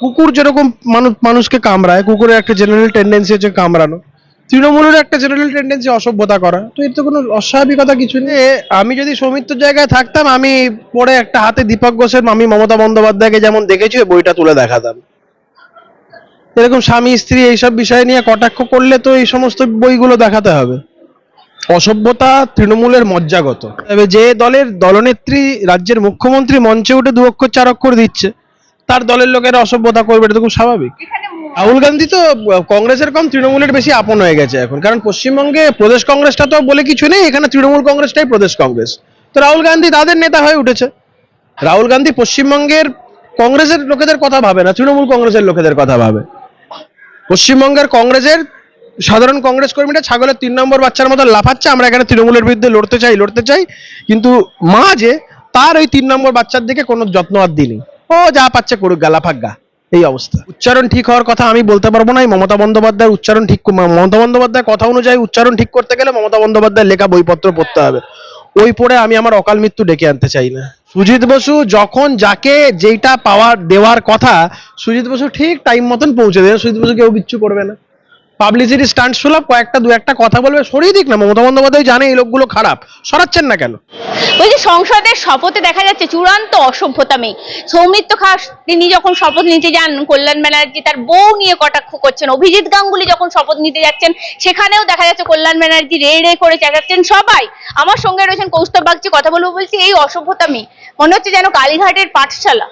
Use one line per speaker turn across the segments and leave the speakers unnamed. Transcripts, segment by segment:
কুকুর যেরকম মানুষ, মানুষকে কামড়ায়, কুকুরের একটা জেনারেল টেন্ডেন্সি হচ্ছে কামড়ানো। তৃণমূলের একটা জেনারেল টেন্ডেন্সি অসভ্যতা করা। তো এর তো কোনো অস্বাভাবিকতা কিছু নেই। আমি যদি সৌমিত্র জায়গায় থাকতাম, আমি পরে একটা হাতে দীপক ঘোষের আমি মমতা বন্দ্যোপাধ্যায়কে যেমন দেখেছি, ওই বইটা তুলে দেখাতাম। এরকম স্বামী, স্ত্রী এইসব বিষয় নিয়ে কটাক্ষ করলে তো এই সমস্ত বইগুলো দেখাতে হবে। অসভ্যতা তৃণমূলের মজ্জাগত। যে দলের দলনেত্রী, রাজ্যের মুখ্যমন্ত্রী মঞ্চে উঠে দু অক্ষর, চার অক্ষর দিচ্ছে। তার দলের লোকেরা অসভ্যতা করবে এটা তো খুব স্বাভাবিক। রাহুল গান্ধী তো কংগ্রেসের কম তৃণমূলের বেশি আপন হয়ে গেছে এখন। কারণ পশ্চিমবঙ্গে প্রদেশ কংগ্রেসটা তো বলে কিছু নেই এখানে তৃণমূল কংগ্রেসটাই প্রদেশ কংগ্রেস। তো রাহুল গান্ধী তাদের নেতা হয়ে উঠেছে। রাহুল গান্ধী পশ্চিমবঙ্গের কংগ্রেসের লোকেদের কথা ভাবে না তৃণমূল কংগ্রেসের লোকেদের কথা ভাবে। পশ্চিমবঙ্গের কংগ্রেসের সাধারণ কংগ্রেস কর্মীরা ছাগলের তিন নম্বর বাচ্চার মতো লাফাচ্ছে আমরা এখানে তৃণমূলের বিরুদ্ধে লড়তে চাই লড়তে চাই। কিন্তু মা যে তার ওই তিন নম্বর বাচ্চার দিকে কোনো যত্ন আর দিনি ও যা পাচ্ছে করুক গালাফাগ্গা এই অবস্থা। উচ্চারণ ঠিক হওয়ার কথা আমি বলতে পারব না মমতা বন্দ্যোপাধ্যায়ের উচ্চারণ ঠিক মমতা বন্দ্যোপাধ্যায় কথা অনুযায়ী উচ্চারণ ঠিক করতে গেলে মমতা বন্দ্যোপাধ্যায়ের লেখা বইপত্র পড়তে হবে। ওই পড়ে আমি আমার অকাল মৃত্যু ডেকে আনতে চাই না। সুজিত বসু যখন যাকে যেইটা পাওয়ার দেওয়ার কথা, সুজিত বসু ঠিক টাইম মতন পৌঁছে দেবে, সুজিত বসু কেউ কিচ্ছু করবে না। পাবলিসিটি স্টান্ট সুলভ কয়েকটা, দু একটা কথা বলবে, সরিয়ে দিক না, মমতা বন্দ্যোপাধ্যায় জানে এই লোকগুলো খারাপ, সরাচ্ছেন না কেন?
ওই যে সংসদের শপথে দেখা যাচ্ছে চূড়ান্ত অসভ্যতামি সৌমিত্র খাস, তিনি যখন শপথ নিতে যান, কল্যাণ ব্যানার্জি তার বউ নিয়ে কটাক্ষ করছেন, অভিজিৎ গাঙ্গুলি যখন শপথ নিতে যাচ্ছেন, সেখানেও দেখা যাচ্ছে কল্যাণ ব্যানার্জি রে রে করে চেঁচাচ্ছেন সবাই। আমার সঙ্গে রয়েছেন কৌস্তব বাগচি, কথা বলব বলছি, এই অসভ্যতামি মনে হচ্ছে যেন কালীঘাটের পাঠশালা।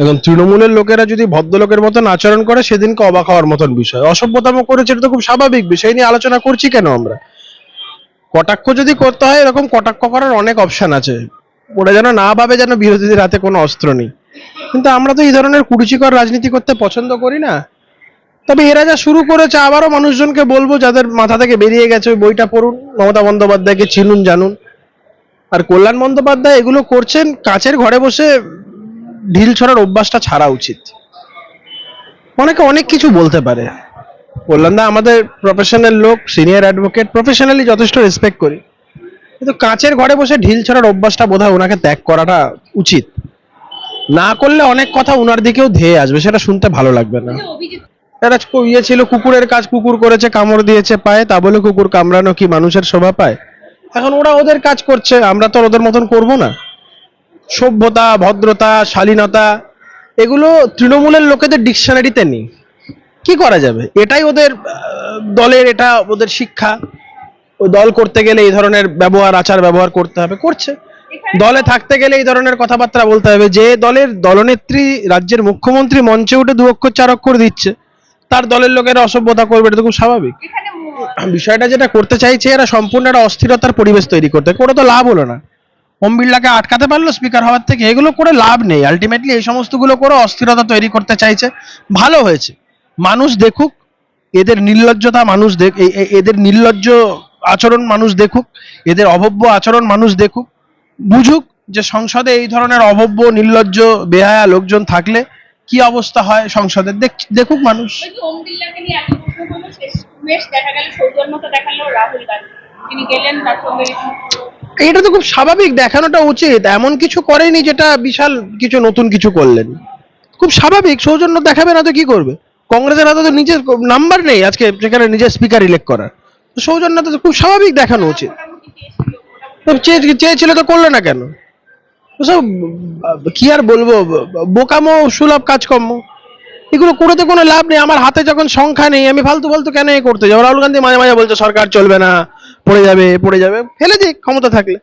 এখন তৃণমূলের লোকেরা যদি ভদ্রলোকের মতন আচরণ করে, সেদিনকে অবাক হওয়ার মতন বিষয়। অসভ্যতাম করেছে, এটা তো খুব স্বাভাবিক বিষয়। নিয়ে আলোচনা করছি কেন আমরা? কটাক্ষ যদি করতে হয়, এরকম কটাক্ষ করার অনেক অপশন আছে। ওরা যেন না ভাবে যেন বিরোধীদের হাতে কোনো অস্ত্র নেই। কিন্তু আমরা তো এই ধরনের কুরুচিকর রাজনীতি করতে পছন্দ করি না। তবে এরা যা শুরু করেছে, আবারও মানুষজনকে বলব, যাদের মাথা থেকে বেরিয়ে গেছে, ওই বইটা পড়ুন। মমতা বন্দ্যোপাধ্যায়কে চিনুন, জানুন। আর কল্যাণ বন্দ্যোপাধ্যায় এগুলো করছেন কাছের ঘরে বসে ঢিল ছড়ার অভ্যাসটা ছাড়া উচিত। অনেকে অনেক কিছু বলতে পারে। কল্যাণদা আমাদের প্রফেশনাল লোক সিনিয়র অ্যাডভোকেট প্রফেশনালি যথেষ্ট রেসপেক্ট করি। কিন্তু কাঁচের ঘরে বসে ঢিল ছড়ার অভ্যাসটা বোধহয় ওনাকে ত্যাগ করাটা উচিত। না করলে অনেক কথা ওনার দিকেও ধেয়ে আসবে, সেটা শুনতে ভালো লাগবে না। একটা ইয়ে ছিল, কুকুরের কাজ কুকুর করেছে, কামড় দিয়েছে পায়ে, তা বলে কুকুর কামড়ানো কি মানুষের শোভা পায়? এখন ওরা ওদের কাজ করছে, আমরা তো ওদের মতন করব না। সভ্যতা ভদ্রতা শালীনতা এগুলো তৃণমূলের লোকেদের ডিকশনারিতে নেই। কি করা যাবে? এটাই ওদের দলের এটা ওদের শিক্ষা। ও দল করতে গেলে এই ধরনের ব্যবহার আচার ব্যবহার করতে হবে করছে। দলে থাকতে গেলে এই ধরনের কথাবার্তা বলতে হবে। যে দলের দলনেত্রী রাজ্যের মুখ্যমন্ত্রী মঞ্চে উঠে দু অক্ষর চার অক্ষর দিচ্ছে তার দলের লোকেরা অসভ্যতা করবে এটা তো খুব স্বাভাবিক। বিষয়টা যেটা করতে চাইছে এরা সম্পূর্ণ একটা অস্থিরতার পরিবেশ তৈরি করতে। কোনো তো লাভ হলো না। ওম বিড়লাকে আটকাতে পারল স্পিকার হওয়ার থেকে। এগুলো করে লাভ নেই। আলটিমেটলি এই সমস্তগুলো করে অস্থিরতা তৈরি করতে চাইছে। ভালো হয়েছে। মানুষ দেখুক, এদের নির্লজ্জতা মানুষ দেখ এদের নির্লজ্জ আচরণ মানুষ দেখুক, এদের অভব্য আচরণ মানুষ দেখুক, বুঝুক যে সংসদে এই ধরনের অভব্য, নির্লজ্জ, বেহায়া লোকজন থাকলে কি অবস্থা হয় সংসদে? দেখ- দেখুক মানুষ।
দেখা গেল, সৌজন্যতা দেখাল রাহুল গান্ধী। তিনি গেলেন তার সঙ্গে
এটা তো খুব স্বাভাবিক দেখানোটা উচিত। এমন কিছু করেনি যেটা বিশাল কিছু নতুন কিছু করলেন। খুব স্বাভাবিক সৌজন্য দেখাবে না তো কি করবে? কংগ্রেসের হাতে তো নিজের নাম্বার নেই আজকে সেখানে নিজের স্পিকার ইলেক্ট করার। তো সৌজন্যতা তো খুব স্বাভাবিক দেখানো উচিত। চেয়েছিল তো করল না কেন? সব কি আর বলব বোকামো সুলভ কাজকর্ম। এগুলো করে তো কোনো লাভ নেই। আমার হাতে যখন সংখ্যা নেই আমি ফালতু ফালতু কেন এ করতে যাব? রাহুল গান্ধী মাঝে মাঝে বলছে সরকার চলবে না পড়ে যাবে পড়ে যাবে। ফেলে দিক ক্ষমতা থাকলে।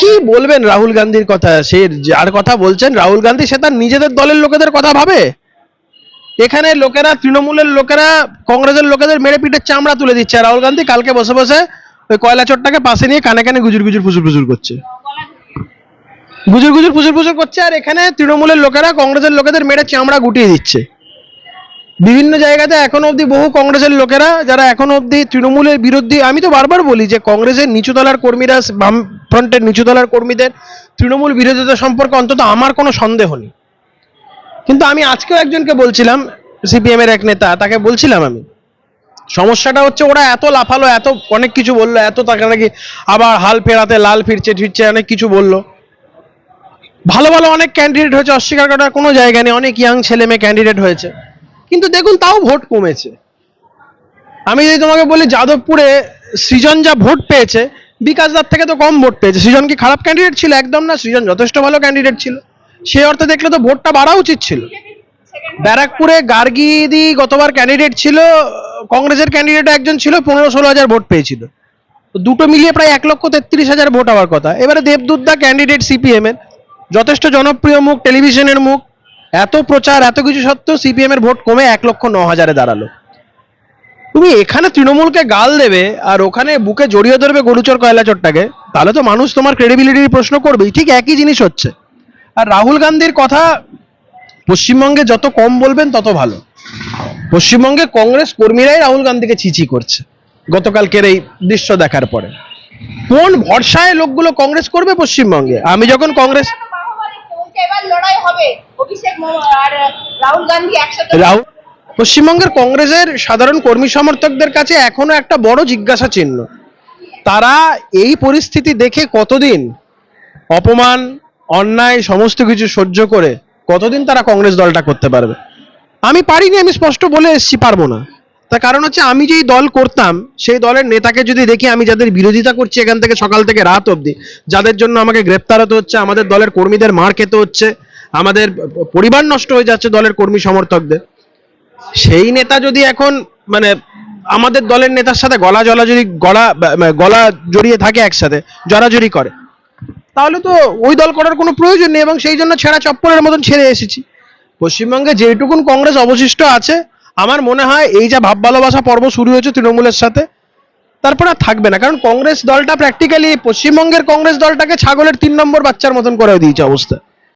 কি বলবেন রাহুল গান্ধীর কথা? সে যার কথা বলছেন রাহুল গান্ধী সে তার নিজেদের দলের লোকেদের কথা ভাবে। এখানে লোকেরা তৃণমূলের লোকেরা কংগ্রেসের লোকেদের মেরে পিঠের চামড়া তুলে দিচ্ছে। রাহুল গান্ধী কালকে বসে বসে ওই কয়লা চোরটাকে পাশে নিয়ে কানে কানে গুজুর গুজুর ফুসুর ফুসুর করছে। গুজুর গুজুর ফুসুর ফুসুর করছে আর এখানে তৃণমূলের লোকেরা কংগ্রেসের লোকেদের মেরে চামড়া গুটিয়ে দিচ্ছে। বিভিন্ন জায়গাতে এখনও অবধি বহু কংগ্রেসের লোকেরা যারা এখনও অবধি তৃণমূলের বিরুদ্ধে আমি তো বারবার বলি যে কংগ্রেসের নিচু তলার কর্মীরা, বাম ফ্রন্টের নিচু তলার কর্মীদের তৃণমূল বিরোধিতা সম্পর্কে অন্তত আমার কোনো সন্দেহ নেই। কিন্তু আমি আজকেও একজনকে বলছিলাম, সিপিএম এর এক নেতা, তাকে বলছিলাম আমি। সমস্যাটা হচ্ছে ওরা এত লাফালো, এত অনেক কিছু বলল, এত তাকে নাকি আবার হাল ফেরাতে, লাল ফিরছে ফিরছে, অনেক কিছু বলল। ভালো ভালো অনেক ক্যান্ডিডেট হয়েছে, অস্বীকার করার কোনো জায়গা নেই, অনেক ইয়াং ছেলে মেয়ে ক্যান্ডিডেট হয়েছে। কিন্তু দেখুন, তাও ভোট কমেছে। আমি যদি তোমাকে বলি, যাদবপুরে সৃজন যা ভোট পেয়েছে, বিকাশ দার থেকে তো কম ভোট পেয়েছে। সৃজন কি খারাপ ক্যান্ডিডেট ছিল? একদম না, সৃজন যথেষ্ট ভালো ক্যান্ডিডেট ছিল। সে অর্থে দেখলে তো ভোটটা বাড়া উচিত ছিল। ব্যারাকপুরে গার্গিদি গতবার ক্যান্ডিডেট ছিল, কংগ্রেসের ক্যান্ডিডেট একজন ছিল, পনেরো ষোলো হাজার ভোট পেয়েছিল। দুটো মিলিয়ে প্রায় এক লক্ষ তেত্রিশ হাজার ভোট হওয়ার কথা। এবারে দেবদূত দা ক্যান্ডিডেট সিপিএম এর। যথেষ্ট জনপ্রিয় মুখ, টেলিভিশনের মুখ, এত প্রচার, এত কিছু সত্ত্বেও সিপিএম এর ভোট কমে এক লক্ষ ন হাজারে দাঁড়াল। তুমি এখানে তৃণমূলকে গাল দেবে আর ওখানে বুকে জড়িয়ে ধরবে গরুচর কয়লাচরটাকে, তাহলে তো মানুষ তোমার ক্রেডিবিলিটির প্রশ্ন করবেই। ঠিক একই জিনিস হচ্ছে। আর রাহুল গান্ধীর কথা পশ্চিমবঙ্গে যত কম বলবেন তত ভালো। পশ্চিমবঙ্গে কংগ্রেস কর্মীরাই রাহুল গান্ধীকে ছিছি করছে গতকালকের এই দৃশ্য দেখার পরে। কোন ভরসায় লোকগুলো কংগ্রেস করবে পশ্চিমবঙ্গে? আমি যখন কংগ্রেস
লড়াই হবে। অভিষেক আর রাহুল গান্ধী একসাথে
পশ্চিমবঙ্গের কংগ্রেসের সাধারণ কর্মী সমর্থকদের কাছে এখনও একটা বড় জিজ্ঞাসা চিহ্ন। তারা এই পরিস্থিতি দেখে কতদিন অপমান, অন্যায়, সমস্ত কিছু সহ্য করে কতদিন তারা কংগ্রেস দলটা করতে পারবে? আমি পারিনি, আমি স্পষ্ট বলে এসেছি, পারব না। তার কারণ হচ্ছে আমি যেই দল করতাম, সেই দলের নেতাকে যদি দেখি, আমি যাদের বিরোধিতা করছি এখান থেকে সকাল থেকে রাত অবধি, যাদের জন্য আমাকে গ্রেপ্তার হতে হচ্ছে, আমাদের দলের কর্মীদের মার খেতে হচ্ছে, আমাদের পরিবার নষ্ট হয়ে যাচ্ছে দলের কর্মী সমর্থকদের। সেই নেতা যদি এখন মানে আমাদের দলের নেতার সাথে গলা জলাজড়ি গলা বা- বা গলা জড়িয়ে থাকে একসাথে, জড়াজড়ি করে, তাহলে তো ওই দল করার কোনো প্রয়োজন নেই এবং সেই জন্য ছেঁড়া চপ্পলের মতন ছেড়ে এসেছি। পশ্চিমবঙ্গে যেটুকুন কংগ্রেস অবশিষ্ট আছে আমার মনে হয় এই যা ভাব ভালোবাসা পর্ব শুরু হয়েছে তৃণমূলের সাথে, তারপর আর থাকবে না। কারণ কংগ্রেস দলটা প্র্যাকটিক্যালি পশ্চিমবঙ্গের কংগ্রেস দলটাকে ছাগলের তিন নম্বর বাচ্চার মতন করে দিয়েছে অবস্থা।